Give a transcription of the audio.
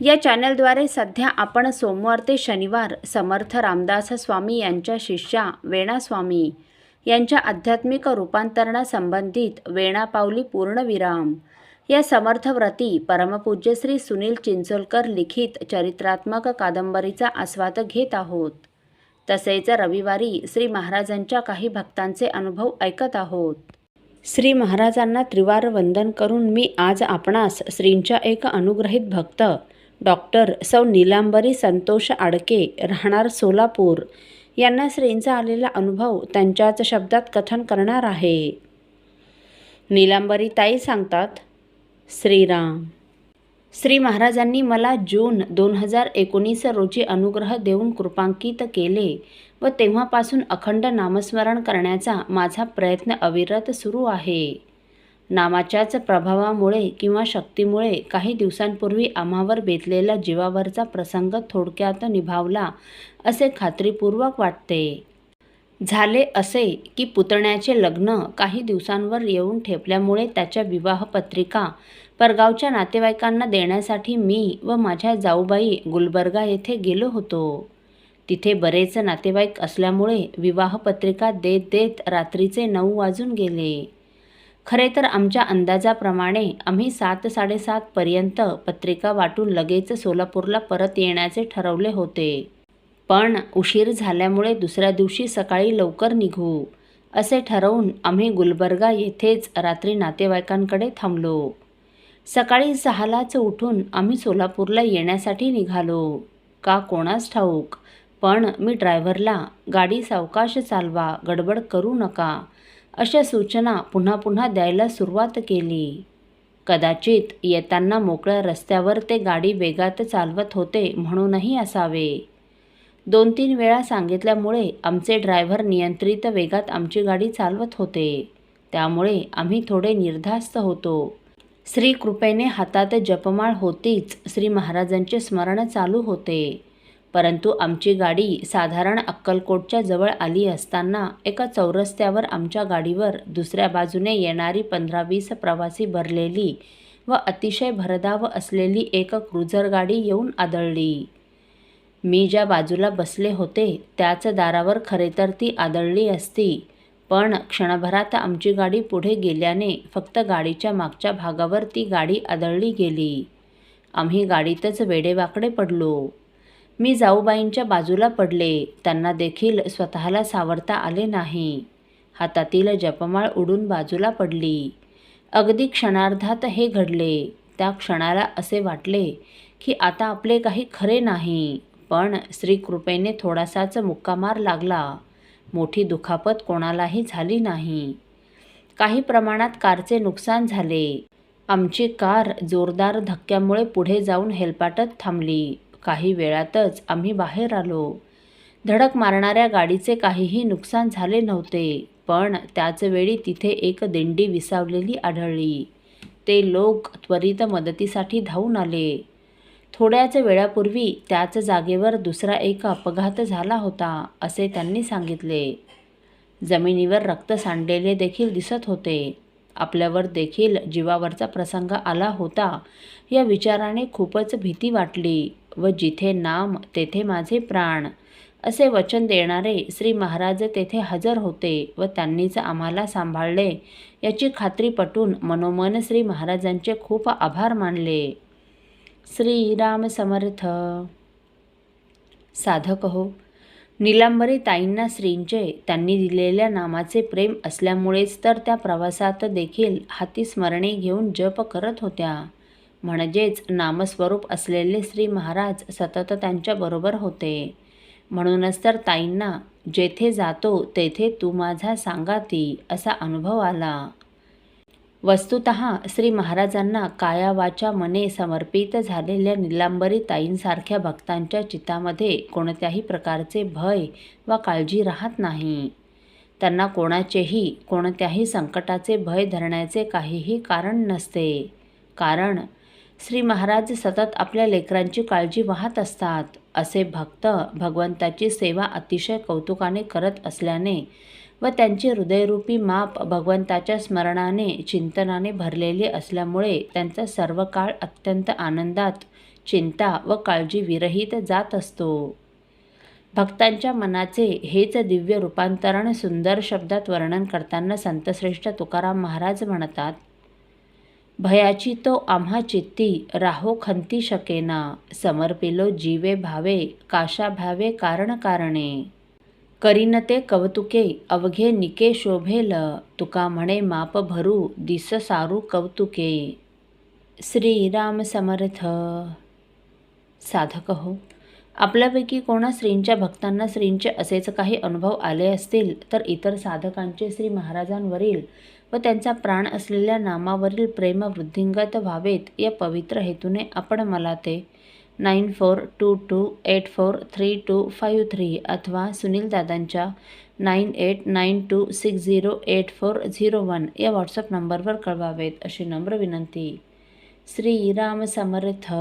या चॅनलद्वारे सध्या आपण सोमवार ते शनिवार समर्थ रामदास स्वामी यांच्या शिष्या वेणास्वामी यांच्या आध्यात्मिक रूपांतरणासंबंधित वेणापावली पूर्णविराम. या समर्थव्रती परमपूज्य श्री सुनील चिंचोलकर लिखित चरित्रात्मक कादंबरीचा आस्वाद घेत आहोत. तसेच रविवारी श्री महाराजांच्या काही भक्तांचे अनुभव ऐकत आहोत. श्री महाराजांना त्रिवार वंदन करून मी आज आपणास श्रींच्या एक अनुग्रहित भक्त डॉक्टर सौ नीलांबरी संतोष आडके राहणार सोलापूर. यांना श्रींचा आलेला अनुभव त्यांच्याच शब्दात कथन करणार आहे. नीलांबरी ताई सांगतात श्रीराम श्री महाराजांनी मला जून दोन हजार एकोणीस रोजी अनुग्रह देऊन कृपांकित केले व तेव्हापासून अखंड नामस्मरण करण्याचा माझा प्रयत्न अविरत सुरू आहे. नामाच्याच प्रभावामुळे किंवा शक्तीमुळे काही दिवसांपूर्वी आम्हावर बेतलेला जीवावरचा प्रसंग थोडक्यात निभावला असे खात्रीपूर्वक वाटते. झाले असे की पुतण्याचे लग्न काही दिवसांवर येऊन ठेपल्यामुळे त्याच्या विवाहपत्रिका परगावच्या नातेवाईकांना देण्यासाठी मी व माझ्या जाऊबाई गुलबर्गा येथे गेलो होतो. तिथे बरेच नातेवाईक असल्यामुळे विवाहपत्रिका देत देत रात्रीचे नऊ वाजून गेले. खरे तर आमच्या अंदाजाप्रमाणे आम्ही सात साडेसातपर्यंत पत्रिका वाटून लगेच सोलापूरला परत येण्याचे ठरवले होते. पण उशीर झाल्यामुळे दुसऱ्या दिवशी सकाळी लवकर निघू असे ठरवून आम्ही गुलबर्गा येथेच रात्री नातेवाईकांकडे थांबलो. सकाळी सहालाच उठून आम्ही सोलापूरला येण्यासाठी निघालो. का कोणास ठाऊक पण मी ड्रायव्हरला गाडी सावकाश चालवा गडबड करू नका अशा सूचना पुन्हा पुन्हा द्यायला सुरुवात केली. कदाचित येताना मोकळ्या रस्त्यावर ते गाडी वेगात चालवत होते म्हणूनही असावे. दोन तीन वेळा सांगितल्यामुळे आमचे ड्रायव्हर नियंत्रित वेगात आमची गाडी चालवत होते. त्यामुळे आम्ही थोडे निर्धास्त होतो. श्री कृपेने हातात जपमाळ होतीच श्री महाराजांचे स्मरण चालू होते. परंतु आमची गाडी साधारण अक्कलकोटच्या जवळ आली असताना एका चौरस्त्यावर आमच्या गाडीवर दुसऱ्या बाजूने येणारी पंधरा वीस प्रवासी भरलेली व अतिशय भरधाव असलेली एक क्रुझर गाडी येऊन आदळली. मी ज्या बाजूला बसले होते त्याच दारावर खरे तर ती आदळली असती. पण क्षणभरात आमची गाडी पुढे गेल्याने फक्त गाडीच्या मागच्या भागावर ती गाडी आदळली गेली. आम्ही गाडीतच वेडेवाकडे पडलो. मी जाऊबाईंच्या बाजूला पडले. त्यांना देखील स्वतःला सावरता आले नाही. हातातील जपमाळ उडून बाजूला पडली. अगदी क्षणार्धात हे घडले. त्या क्षणाला असे वाटले की आता आपले काही खरे नाही पण श्रीकृपेने थोडासाच मुक्कामार लागला. मोठी दुखापत कोणालाही झाली नाही. काही प्रमाणात कारचे नुकसान झाले. आमची कार जोरदार धक्क्यामुळे पुढे जाऊन हेलपाटत थांबली. काही वेळातच आम्ही बाहेर आलो. धडक मारणाऱ्या गाडीचे काहीही नुकसान झाले नव्हते पण त्याच वेळी तिथे एक दिंडी विसावलेली आढळली. ते लोक त्वरित मदतीसाठी धावून आले. थोड्याच वेळापूर्वी त्याच जागेवर दुसरा एक अपघात झाला होता असे त्यांनी सांगितले. जमिनीवर रक्त सांडलेले देखील दिसत होते. आपल्यावर देखील जीवावरचा प्रसंग आला होता या विचाराने खूपच भीती वाटली. व जिथे नाम तेथे माझे प्राण. असे वचन देणारे श्री महाराज तेथे हजर होते व त्यांनीच आम्हाला सांभाळले. याची खात्री पटून मनोमन श्री महाराजांचे खूप आभार मानले. श्रीराम समर्थ. साधक हो. निलांबरी ताईंना श्रींचे त्यांनी दिलेल्या नामाचे प्रेम असल्यामुळेच तर त्या प्रवासात देखील हाती स्मरणे घेऊन जप करत होत्या. म्हणजेच नामस्वरूप असलेले श्री महाराज सतत त्यांच्याबरोबर होते. म्हणूनच तर ताईंना जेथे जातो तेथे तू माझा सांगाती असा अनुभव आला. वस्तुत श्री महाराजांना काया वाचा मने समर्पित झालेल्या निलांबरी ताईंसारख्या भक्तांच्या चितामध्ये कोणत्याही प्रकारचे भय वा काळजी राहत नाही. त्यांना कोणाचेही कोणत्याही संकटाचे भय धरण्याचे काहीही कारण नसते. कारण श्री महाराज सतत आपल्या लेकरांची काळजी वाहत असतात. असे भक्त भगवंताची सेवा अतिशय कौतुकाने करत असल्याने व त्यांचे हृदयरूपी माप भगवंताच्या स्मरणाने चिंतनाने भरलेले असल्यामुळे त्यांचा सर्व काळ अत्यंत आनंदात चिंता व काळजी विरहित जात असतो. भक्तांच्या मनाचे हेच दिव्य रूपांतरण सुंदर शब्दात वर्णन करताना संतश्रेष्ठ तुकाराम महाराज म्हणतात भयाची तो आम्हा चित्ती राहो खंती शकेना. समर्पिलो जीवे भावे काशा भावे कारण कारणे. करीन ते कौतुके अवघे निके शोभेल. तुका म्हणे माप भरू दिस सारू कौतुके. श्रीराम समर्थ. साधक हो. आपल्यापैकी कोणा श्रींच्या भक्तांना श्रींचे असेच काही अनुभव आले असतील तर इतर साधकांचे श्री महाराजांवरील व त्यांचा प्राण असलेल्या नामावरील प्रेम वृद्धिंगत व्हावेत या पवित्र हेतूने आपण मला ते nine four two two eight four three two five three अथवा सुनील दादांच्या nine eight nine two six zero eight four zero one या व्हॉट्सअप नंबरवर कळवावेत अशी नम्र विनंती. श्रीराम समर्थ